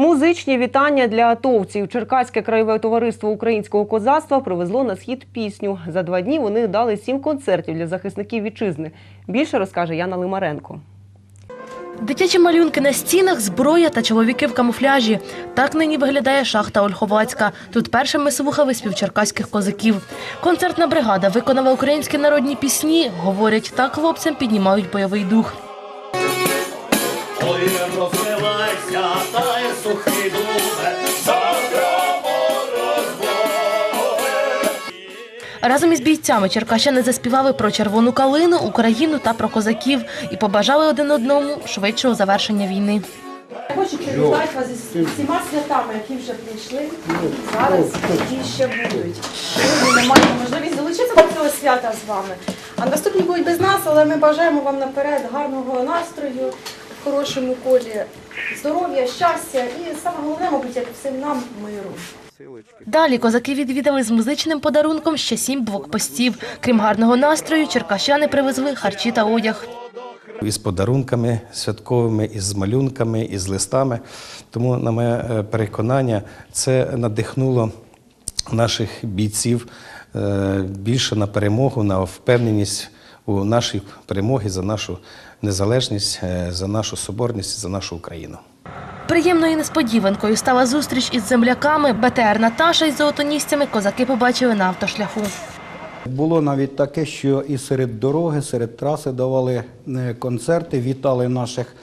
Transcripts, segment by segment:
Музичні вітання для атовців. Черкаське краєве товариство українського козацтва привезло на схід пісню. За два дні вони дали сім концертів для захисників вітчизни. Більше розкаже Яна Лимаренко. Дитячі малюнки на стінах, зброя та чоловіки в камуфляжі. Так нині виглядає шахта Ольховацька. Тут першими слухали спів черкаських козаків. Концертна бригада виконала українські народні пісні. Говорять, так хлопцям піднімають бойовий дух. Ой, розвивайся, та й сухий дубе, розбоє. Разом із бійцями черкащани заспівали про червону калину, Україну та про козаків і побажали один одному швидшого завершення війни. Хочу привітати вас із всіма святами, які вже прийшли зараз, які ще будуть. Ми маємо можливість долучитися до цього свята з вами. А наступні будуть без нас, але ми бажаємо вам наперед гарного настрою, хорошому колі здоров'я, щастя і саме головне, мабуть, як всім нам миру. Далі козаки відвідали з музичним подарунком ще сім блокпостів. Крім гарного настрою, черкащани привезли харчі та одяг. із подарунками святковими, із малюнками, із листами. Тому, на моє е, переконання, це надихнуло наших бійців е, більше на перемогу, на впевненість у нашій перемогі за нашу незалежність, е, за нашу соборність, за нашу Україну. Приємною несподіванкою стала зустріч із земляками. БТР Наташа із золотонісцями козаки побачили на автошляху. Було навіть таке, що і серед дороги, серед траси давали е, концерти, вітали наших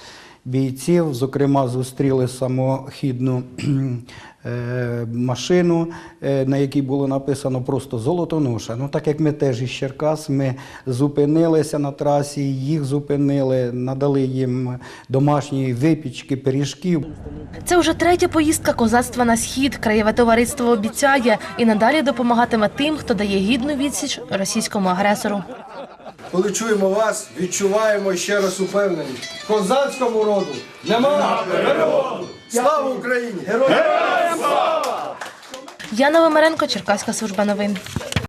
бійців. Зокрема, зустріли самохідну е, машину, е, на якій було написано просто золотоноша. Ну, так як ми теж із Черкас, ми зупинилися на трасі, їх зупинили, надали їм домашні випічки, пиріжків. Це вже третя поїздка козацтва на схід. Краєве товариство обіцяє і надалі допомагатиме тим, хто дає гідну відсіч російському агресору. Коли чуємо вас, відчуваємо ще раз упевнені. Козацькому роду нема переводу! Слава Україні! Героям! Яна Вимаренко, Черкаська служба новин.